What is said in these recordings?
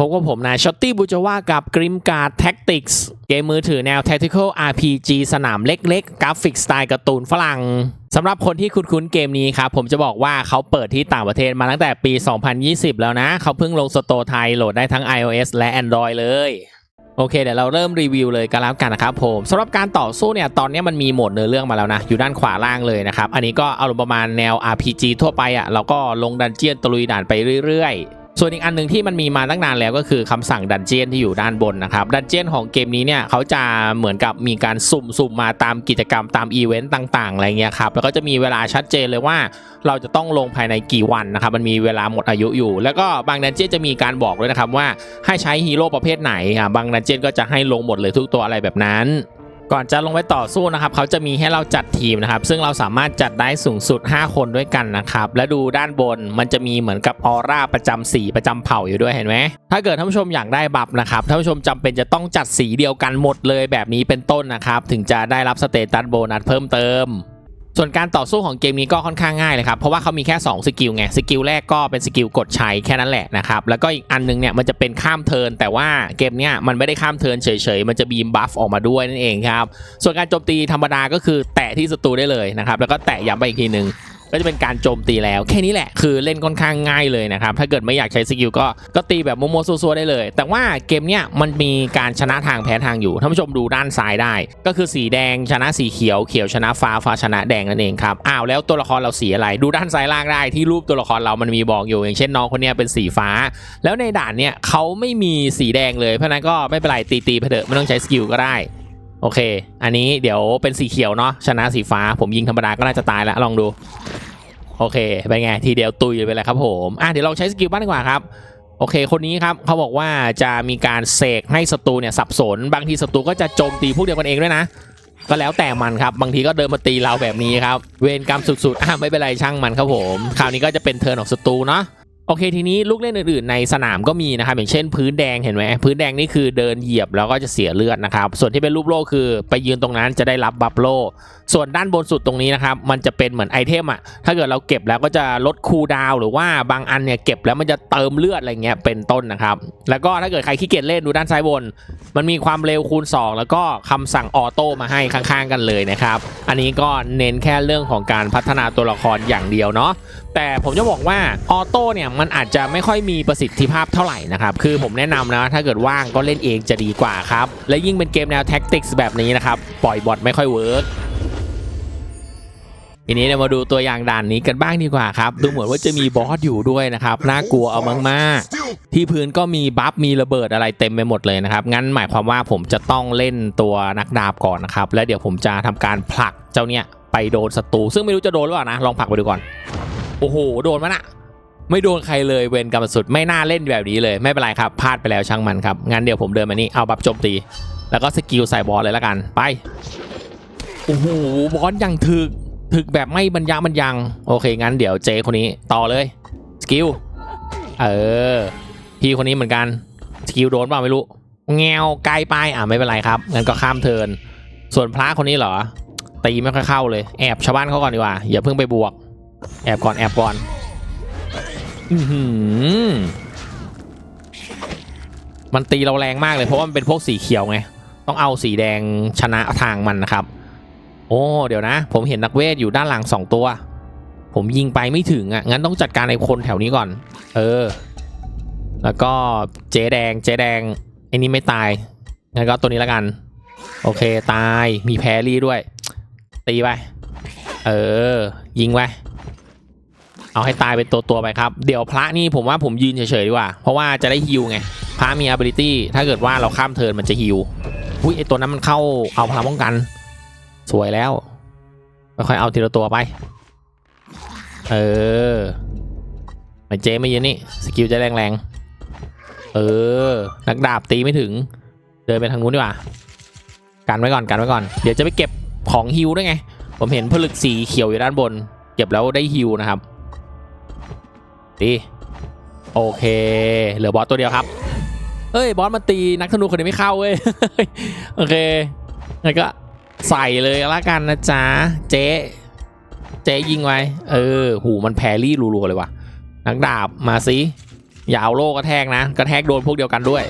พบกับผมนายช็อตตี้บูจว่ากับ Grim Guard Tactics เกมมือถือแนว Tactical RPG สนามเล็กๆ กราฟิกสไตล์การ์ตูนฝรั่งสำหรับคนที่คุ้นๆเกมนี้ครับ ผมจะบอกว่าเขาเปิดที่ต่างประเทศมาตั้งแต่ปี 2020 แล้วนะ เขาเพิ่งลงสโตร์ไทยโหลดได้ทั้ง iOS และ Android เลยโอเคเดี๋ยวเราเริ่มรีวิวเลยกันแล้วกันนะครับผมสำหรับการต่อสู้เนี่ยตอนนี้มันมีโหมดเนื้อเรื่องมาแล้วนะ อยู่ด้านขวาล่างเลยนะครับ อันนี้ก็อารมณ์ประมาณแนว RPG ทั่วไปอะ่ะเราก็ลงดันเจียนตะลุยด่านไปเรื่อย ส่วนอีกอันหนึ่งที่มันมีมาตั้งนานแล้วก็คือคำสั่งดันเจียนที่อยู่ด้านบนนะครับดันเจียนของเกมนี้เนี่ยเขาจะเหมือนกับมีการสุ่มสุ่มมาตามกิจกรรมตามอีเวนต์ต่างๆอะไรเงี้ยครับแล้วก็จะมีเวลาชัดเจนเลยว่า เราจะต้องลงภายในกี่วันนะครับมันมีเวลาหมดอายุอยู่ แล้วก็บางดันเจียนจะมีการบอกด้วยนะครับว่าให้ใช้ฮีโร่ประเภทไหนอะบางดันเจียนก็จะให้ลงหมดเลยทุกตัวอะไรแบบนั้น ก่อนจะลงไปต่อสู้นะครับเขาจะมีให้เราจัดทีมนะครับ ซึ่งเราสามารถจัดได้สูงสุด 5 คนด้วยกันนะครับ และดูด้านบนมันจะมีเหมือนกับออร่าประจำสีประจำเผ่าอยู่ด้วยเห็นไหมถ้าเกิดท่านผู้ชมอยากได้บัฟนะครับท่านผู้ชมจำเป็นจะต้องจัดสีเดียวกันหมดเลยแบบนี้เป็นต้นนะครับ ถึงจะได้รับสเตตัสโบนัสเพิ่มเติม ส่วนการต่อสู้ของเกมนี้ก็ค่อนข้างง่ายเลยครับ เพราะว่าเขามีแค่ 2 สกิลไง สกิลแรกก็เป็นสกิลกดใช้แค่นั้นแหละนะครับ แล้วก็อีกอันนึงเนี่ยมันจะเป็นข้ามเทิน แต่ว่าเกมเนี้ยมันไม่ได้ข้ามเทินเฉยๆ มันจะบีมบัฟออกมาด้วยนั่นเองครับ ส่วนการโจมตีธรรมดาก็คือแตะที่ศัตรูได้เลยนะครับ แล้วก็แตะย้ำไปอีกทีหนึ่ง ก็จะเป็นการโจมตีแล้ว แค่นี้แหละคือเล่นค่อนข้างง่ายเลยนะครับ ถ้าเกิดไม่อยากใช้สกิลก็ก็ตีแบบโมโมซัวๆได้เลย แต่ว่าเกมเนี้ยมันมีการชนะทางแพ้ทางอยู่ท่านผู้ชมดูด้านซ้ายได้ ก็คือสีแดงชนะสีเขียวเขียวชนะฟ้าฟ้าชนะแดงนั่นเองครับอ้าวแล้วตัวละครเราสีอะไร ดูด้านซ้ายล่างได้ที่รูปตัวละครเรามันมีบอกอยู่ อย่างเช่นน้องคนเนี้ยเป็นสีฟ้า แล้วในด่านเนี้ยเขาไม่มีสีแดงเลยเพราะนั้นก็ไม่เป็นไรตีตีๆไปเถอะไม่ต้องใช้สกิลก็ได้ โอเค อันนี้เดี๋ยวเป็นสีเขียวเนาะชนะสีฟ้า ผมยิงธรรมดาก็น่าจะตายแล้วลองดู โอเคเป็นไงทีเดียวตุยไปเลยครับผมอะเดี๋ยวลองใช้สกิลบ้างดีกว่าครับโอเค คนนี้ครับเขาบอกว่าจะมีการเสกให้ศัตรูเนี่ยสับสน บางทีศัตรูก็จะโจมตีพวกเดียวกันเองด้วยนะ ก็แล้วแต่มันครับ บางทีก็เดินมาตีเราแบบนี้ครับ เวรกรรมสุดๆอะไม่เป็นไรช่างมันครับผม คราวนี้ก็จะเป็นเทิร์นของศัตรูเนาะ โอเคทีนี้ลูกเล่นอื่นๆในสนามก็มีนะครับอย่างเช่นพื้นแดงเห็นไหมพื้นแดงนี่คือเดินเหยียบแล้วก็จะเสียเลือดนะครับส่วนที่เป็นรูปโลคือไปยืนตรงนั้นจะได้รับบัฟโล ส่วนด้านบนสุดตรงนี้นะครับมันจะเป็นเหมือนไอเทมอะถ้าเกิดเราเก็บแล้วก็จะลดคูลดาวหรือว่าบางอันเนี่ยเก็บแล้วมันจะเติมเลือดอะไรเงี้ยเป็นต้นนะครับแล้วก็ถ้าเกิดใครขี้เกียจเล่นดูด้านซ้ายบน มันมีความเร็วคูณ 2 แล้วก็คำสั่งออโต้มาให้ข้างๆกันเลยนะครับอันนี้ก็เน้นแค่เรื่องของการพัฒนาตัวละครอย่างเดียวเนาะแต่ผมจะบอกว่าออโต้เนี่ยมันอาจจะไม่ค่อยมีประสิทธิภาพเท่าไหร่นะครับ คือผมแนะนำนะ ถ้าเกิดว่างก็เล่นเองจะดีกว่าครับ และยิ่งเป็นเกมแนวแท็กติกส์แบบนี้นะครับ ปล่อยบอทไม่ค่อยเวิร์กทีนี้เรามาดูตัวอย่างด่านนี้กันบ้างดีกว่าครับ ดูเหมือนว่าจะมีบอสอยู่ด้วยนะครับ น่ากลัวเอามากๆ ที่พื้นก็มีบัฟมีระเบิดอะไรเต็มไปหมดเลยนะครับ งั้นหมายความว่าผมจะต้องเล่นตัวนักดาบก่อนนะครับ แล้วเดี๋ยวผมจะทำการผลักเจ้าเนี่ยไปโดนศัตรูซึ่งไม่รู้จะโดนหรือเปล่านะ ลองผลักไปดูก่อน โอ้โห โดนมันอะ ไม่โดนใครเลยเวนกรรมสุดไม่น่าเล่นแบบนี้เลยไม่เป็นไรครับพลาดไปแล้วช่างมันครับงั้นเดี๋ยวผมเดินมานี่เอาบัฟโจมตี แล้วก็สกิลใส่บอลเลยละกันไปโอ้โหบอลยังถึกถึกแบบไม่บรรยะบรรยังโอเคงั้นเดี๋ยวเจคนนี้ต่อเลยสกิลเออพี่คนนี้เหมือนกันสกิลโดนเปล่าไม่รู้แงวไกลไปอะไม่เป็นไรครับงั้นก็ข้ามเทิน ส่วนพระคนนี้เหรอตีไม่ค่อยเข้าเลยแอบชาวบ้านเขาก่อนดีกว่าอย่าเพิ่งไปบวก แอบก่อนแอบก่อน อือหือมันตีเราแรงมากเลยเพราะว่ามันเป็นพวกสีเขียวไง ต้องเอาสีแดงชนะทางมันนะครับ โอ้เดี๋ยวนะ ผมเห็นนักเวทอยู่ด้านหลังสองตัว ผมยิงไปไม่ถึงอะงั้นต้องจัดการไอ้คนแถวนี้ก่อน เออ แล้วก็เจ๊แดงเจ๊แดงไอ้นี่ไม่ตายงั้นก็ตัวนี้แล้วกัน โอเคตายมีแพรรี่ด้วย ตีไปเออ ยิงไป เอาให้ตายเป็นตัวตัวไปครับ เดี๋ยวพระนี่ผมว่าผมยืนเฉยๆดีกว่า เพราะว่าจะได้ฮิวไง พระมี ability ถ้าเกิดว่าเราข้ามเทิร์นมันจะฮิวอุ้ยไอตัวนั้นมันเข้าเอาพลังป้องกัน สวยแล้วค่อยเอาทีละตัวไป เออไอเจไม่เยืนนี่สกิลจะแรงๆ เออ นักดาบตีไม่ถึง เดินไปทางนู้นดีกว่า กันไว้ก่อนกันไว้ก่อน เดี๋ยวจะไปเก็บของฮิวด้วยไง ผมเห็นผลึกสีเขียวอยู่ด้านบน เก็บแล้วได้ฮิวนะครับ ดีโอเค เหลือบอสตัวเดียวครับ เอ้ยบอสมาตีนักธนูคนนี้ไม่เข้าเว้ย โอเคงั้นก็ใส่เลยละกันนะจ๊ะ เจ๊ เจ๊ยิงไว้ เออ หูมันแพรรี่รัวๆเลยว่ะ นักดาบมาสิ อย่าเอาโล่กระแทกนะ กระแทกโดนพวกเดียวกันด้วย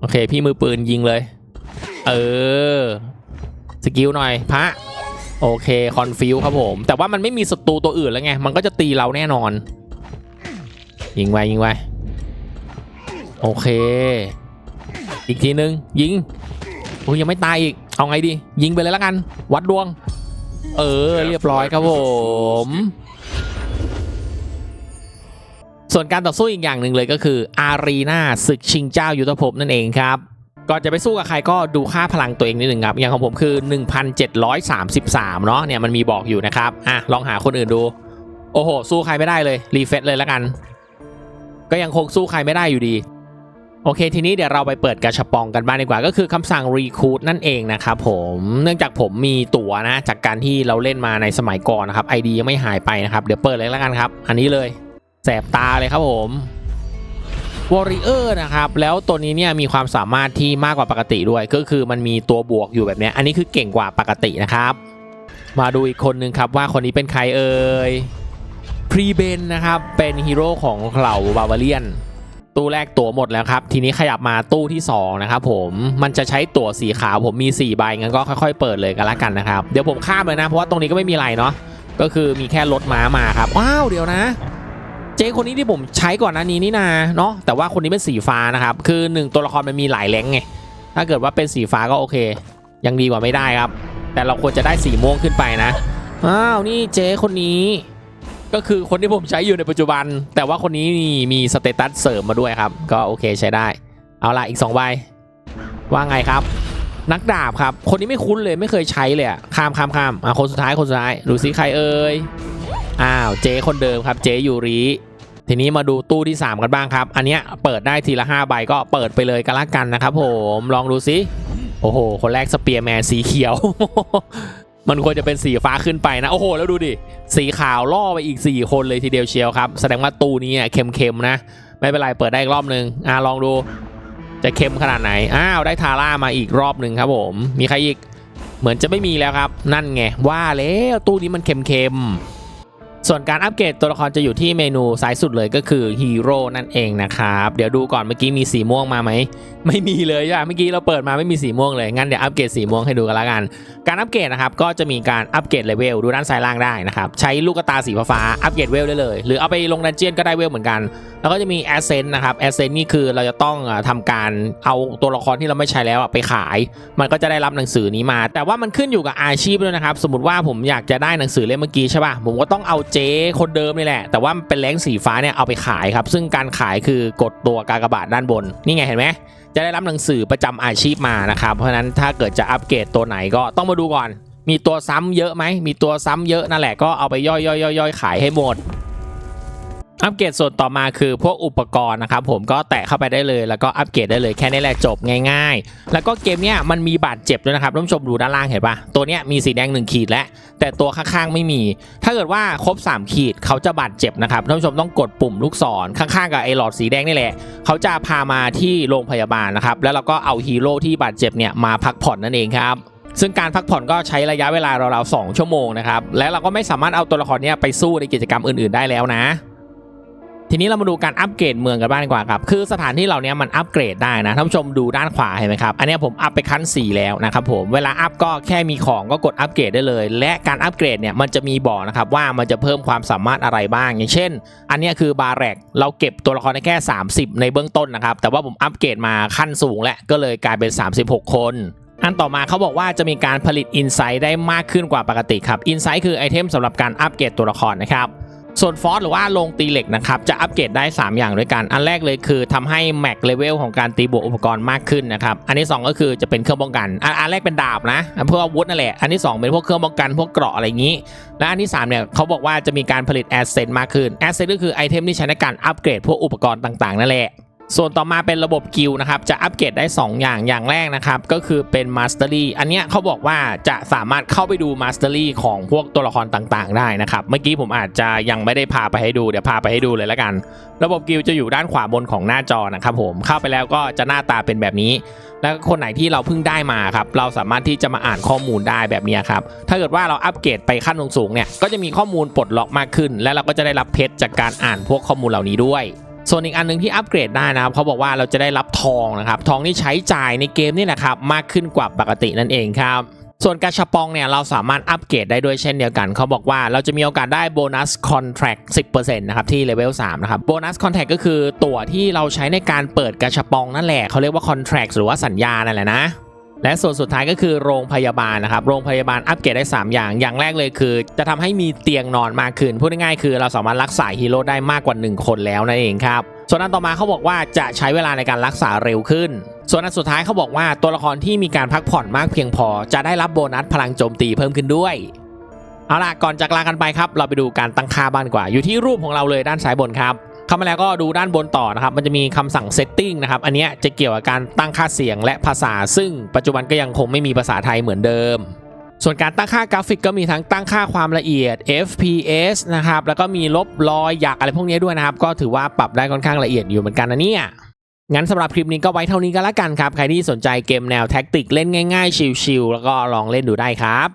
โอเค พี่มือปืนยิงเลย เออ สกิลหน่อยพระ โอเค คอนฟิวครับผม แต่ว่ามันไม่มีศัตรูตัวอื่นแล้วไง มันก็จะตีเราแน่นอน ยิงไว้ยิงไว้โอเค อีกทีนึง ยิงโอ้ยยังไม่ตายอีก เอาไงดี ยิงไปเลยล้วกัน วัดดวง เออ เรียบร้อยครับผม ส่วนการต่อสู้อีกอย่างหนึ่งเลยก็คือ อารีนาศึกชิงเจ้ายุทธภพนั่นเองครับก่อนจะไปสู้กับใครก็ดูค่าพลังตัวเองนิดหนึ่งครับ อย่างของผมคือ 1733 เนาะเนี่ยมันมีบอกอยู่นะครับ อะ ลองหาคนอื่นดู โอ้โห สู้ใครไม่ได้เลย รีเฟซเลยล้วกัน ก็ยังคงสู้ใครไม่ได้อยู่ดี โอเค ทีนี้เดี๋ยวเราไปเปิดกระชับปองกันบ้างดีกว่า ก็คือคำสั่ง recruit นั่นเองนะครับผมเนื่องจากผมมีตั๋วนะ จากการที่เราเล่นมาในสมัยก่อนนะครับ ID ยังไม่หายไปนะครับ เดี๋ยวเปิดเลยแล้วกันครับ อันนี้เลยแสบตาเลยครับผม Warrior นะครับแล้วตัวนี้เนี่ยมีความสามารถที่มากกว่าปกติด้วย ก็คือมันมีตัวบวกอยู่แบบนี้อันนี้คือเก่งกว่าปกตินะครับ มาดูอีกคนนึงครับว่าคนนี้เป็นใครเอ่ย พรีเบนนะครับ เป็นฮีโร่ของเหล่าบา v าเลียน ตู้แรกตั๋วหมดแล้วครับ ทีนี้ขยับมาตู้ที่ 2 นะครับผมมันจะใช้ตั๋วสีขาวผมมี 4 ใบงั้นก็ค่อยๆ เปิดเลยกันละกันนะครับ เดี๋ยวผมข้ามเลยนะ เพราะว่าตรงนี้ก็ไม่มีอะไรเนาะก็คือมีแค่รถม้ามาครับว้าวเดี๋ยวนะเจ๊คนนี้ที่ผมใช้ก่อนหน้านี้นี่นาเนาะแต่ว่าคนนี้เป็นสีฟ้านะครับ คือ 1 ตัวละครมันมีหลายแรงไงถ้าเกิดว่าเป็นสีฟ้าก็โอเค ยังดีกว่าไม่ได้ครับ แต่เราควรจะได้สีม่วงขึ้นไปนะอ้าวนี่เจ๊คนนี้ ก็คือคนที่ผมใช้อยู่ในปัจจุบัน แต่ว่าคนนี้มีสเตตัสเสริมมาด้วยครับ ก็โอเคใช้ได้ เอาละอีก2ใบว่าไงครับ นักดาบครับ คนนี้ไม่คุ้นเลยไม่เคยใช้เลยข้ามข้ามข้ามอะคนสุดท้ายคนสุดท้ายดูซิใครเอ่ยอ้าวเจคนเดิมครับเจยูริทีนี้มาดูตู้ที่ 3 กันบ้างครับ อันเนี้ยเปิดได้ทีละ5ใบก็เปิดไปเลยกันละกันนะครับผมลองดูซิโอ้โห คนแรกสเปียร์แมนสีเขียว มันควรจะเป็นสีฟ้าขึ้นไปนะ โอ้โห แล้วดูดิ สีขาวล่อไปอีก 4 คนเลยทีเดียวเชียวครับ แสดงว่าตู้นี้อะเค็มๆนะ ไม่เป็นไร เปิดได้อีกรอบนึง อ่าลองดู จะเค็มขนาดไหน อ้าว ได้ทาร่ามาอีกรอบหนึ่งครับผม มีใครอีก เหมือนจะไม่มีแล้วครับ นั่นไง ว่าแล้วตู้นี้มันเค็มๆ ส่วนการอัปเกรดตัวละครจะอยู่ที่เมนูซ้ายสุดเลยก็คือฮีโร่นั่นเองนะครับ เดี๋ยวดูก่อนเมื่อกี้มีสีม่วงมาไหม ไม่มีเลยอะเมื่อกี้เราเปิดมาไม่มีสีม่วงเลย งั้นเดี๋ยวอัปเกรดสีม่วงให้ดูกันละกัน การอัปเกรดนะครับก็จะมีการอัปเกรดเลเวลดูด้านซ้ายล่างได้นะครับ ใช้ลูกตาสีฟ้าอัปเกรดเวลได้เลย หรือเอาไปลงดันเจียนก็ได้เวลเหมือนกัน แล้วก็จะมีแอสเซนต์นะครับแอสเซนต์นี่คือเราจะต้องอะทำการเอาตัวละครที่เราไม่ใช้แล้วไปขาย มันก็จะได้รับหนังสือนี้มา แต่ว่ามันขึ้นอยู่กับอาชีพด้วยนะครับ สมมติว่าผมอยากจะได้หนังสือเล่มเมื่อกี้ใช่ป่ะผมก็ต้องเอาเจ๊คนเดิมนี่แหละ แต่ว่าเป็นแรงสีฟ้าเนี่ยเอาไปขายครับ ซึ่งการขายคือกดตัวกากบาทด้านบน นี่ไงเห็นไหมจะได้รับหนังสือประจำอาชีพมานะครับ เพราะฉะนั้นถ้าเกิดจะอัปเกรดตัวไหนก็ต้องมาดูก่อน มีตัวซ้ำเยอะไหมมีตัวซ้ำเยอะนั่นแหละก็เอาไปย่อยๆย่อยๆขายให้หมด อัปเกรดส่วนต่อมาคือพวกอุปกรณ์นะครับผมก็แตะเข้าไปได้เลยแล้วก็อัปเกรดได้เลยแค่นี้แหละจบง่าย ๆ แล้วก็เกมเนี้ยมันมีบาดเจ็บด้วยนะครับท่านผู้ชมดูด้านล่างเห็นปะตัวเนี้ยมีสีแดงหนึ่งขีดแล้วแต่ตัวข้างๆไม่มี ถ้าเกิดว่าครบ 3 ขีดเขาจะบาดเจ็บนะครับท่านผู้ชมต้องกดปุ่มลูกศรข้างๆกับไอ้หลอดสีแดงนี่แหละเขาจะพามาที่โรงพยาบาลนะครับแล้วเราก็เอาฮีโร่ที่บาดเจ็บเนี่ยมาพักผ่อนนั่นเองครับซึ่งการพักผ่อนก็ใช้ระยะเวลาราวๆ2ชั่วโมงนะครับและเราก็ไม่สามารถเอาตัวละครเนี้ยไปสู้ในกิจกรรมอื่น ๆได้แล้วนะ ทีนี้เรามาดูการอัปเกรดเมืองกันบ้างดีกว่าครับ คือสถานที่เหล่านี้มันอัปเกรดได้นะท่านผู้ชมดูด้านขวาเห็นไหมครับ อันนี้ผมอัปไปขั้น 4 แล้วนะครับผม เวลาอัปก็แค่มีของก็กดอัปเกรดได้เลย และการอัปเกรดเนี่ยมันจะมีบอกนะครับว่ามันจะเพิ่มความสามารถอะไรบ้าง อย่างเช่น อันนี้คือบาแรกเราเก็บตัวละครได้แค่ 30 ในเบื้องต้นนะครับ แต่ว่าผมอัปเกรดมาขั้นสูง แล้วก็เลยกลายเป็น 36 คนอันต่อมาเขาบอกว่าจะมีการผลิต Insight ได้มากขึ้นกว่าปกติครับ Insight คือไอเทมสำหรับการอัปเกรดตัวละครนะครับ ส่วนฟอสหรือว่าลงตีเหล็กนะครับจะอัปเกรดได้ 3 อย่างด้วยกัน อันแรกเลยคือทำให้แม็กเลเวลของการตีบวกอุปกรณ์มากขึ้นนะครับ อันที่ 2 ก็คือจะเป็นเครื่องป้องกัน อันแรกเป็นดาบนะพวกอาวุธนั่นแหละ อันที่ 2 เป็นพวกเครื่องป้องกันพวกเกราะอะไรอย่างนี้ และอันที่3เนี่ยเขาบอกว่าจะมีการผลิตแอสเซนต์มากขึ้น แอสเซนต์ก็คือไอเทมที่ใช้ในการอัปเกรดพวกอุปกรณ์ต่างๆนั่นแหละ ส่วนต่อมาเป็นระบบกิลนะครับ จะอัปเกรดได้ 2 อย่างอย่างแรกนะครับ ก็คือเป็นมาสเตอรี่อันเนี้ยเขาบอกว่าจะสามารถเข้าไปดูมาสเตอรี่ของพวกตัวละครต่างๆ ได้นะครับ เมื่อกี้ผมอาจจะยังไม่ได้พาไปให้ดู เดี๋ยวพาไปให้ดูเลยแล้วกัน ระบบกิลจะอยู่ด้านขวาบนของหน้าจอนะครับผมเข้าไปแล้วก็จะหน้าตาเป็นแบบนี้ แล้วคนไหนที่เราเพิ่งได้มาครับเราสามารถที่จะมาอ่านข้อมูลได้แบบนี้ครับถ้าเกิดว่าเราอัปเกรดไปขั้นสูงๆเนี่ยก็จะมีข้อมูลปลดล็อกมากขึ้น และเราก็จะได้รับเพชรจากการอ่านพวกข้อมูลเหล่านี้ด้วย ส่วนอีกอันหนึงที่อัปเกรดได้นะครับเขาบอกว่าเราจะได้รับทองนะครับ ทองที่ใช้จ่ายในเกมนี่แหละครับ มากขึ้นกว่าปกตินั่นเองครับส่วนกาชาปองเนี่ยเราสามารถอัปเกรดได้ด้วยเช่นเดียวกัน เขาบอกว่าเราจะมีโอกาสได้โบนัสคอนแท c 10%นะครับที่เลเวล3นะครับโบนัสคอนแท c ก็คือตั๋วที่เราใช้ในการเปิดกาชาปองนั่นแหละเขาเรียกว่าคอนแท c หรือว่าสัญญานั่นแหละนะ และส่วนสุดท้ายก็คือโรงพยาบาลนะครับ โรงพยาบาลอัปเกรดได้ 3 อย่าง อย่างแรกเลยคือ จะทำให้มีเตียงนอนมากขึ้น พูดง่ายๆคือเราสามารถรักษาฮีโร่ได้มากกว่า 1 คนแล้วนั่นเองครับ ส่วนอันต่อมาเขาบอกว่าจะใช้เวลาในการรักษาเร็วขึ้น ส่วนอันสุดท้ายเขาบอกว่าตัวละครที่มีการพักผ่อนมากเพียงพอ จะได้รับโบนัสพลังโจมตีเพิ่มขึ้นด้วย เอาล่ะ ก่อนจากลากันไปครับ เราไปดูการตั้งค่าบ้านกว่า อยู่ที่รูปของเราเลยด้านซ้ายบนครับ เข้ามาแล้วก็ดูด้านบนต่อนะครับ มันจะมีคำสั่ง setting นะครับ อันนี้จะเกี่ยวกับการตั้งค่าเสียงและภาษา ซึ่งปัจจุบันก็ยังคงไม่มีภาษาไทยเหมือนเดิม ส่วนการตั้งค่ากราฟิกก็มีทั้งตั้งค่าความละเอียด FPS นะครับ แล้วก็มีลบรอยหยักอะไรพวกนี้ด้วยนะครับ ก็ถือว่าปรับได้ค่อนข้างละเอียดอยู่เหมือนกันนะเนี่ยงั้นสำหรับคลิปนี้ก็ไว้เท่านี้ก็แล้วกันครับ ใครที่สนใจเกมแนวแท็กติกเล่นง่าย ๆ ชิลๆแล้วก็ลองเล่นดูได้ครับ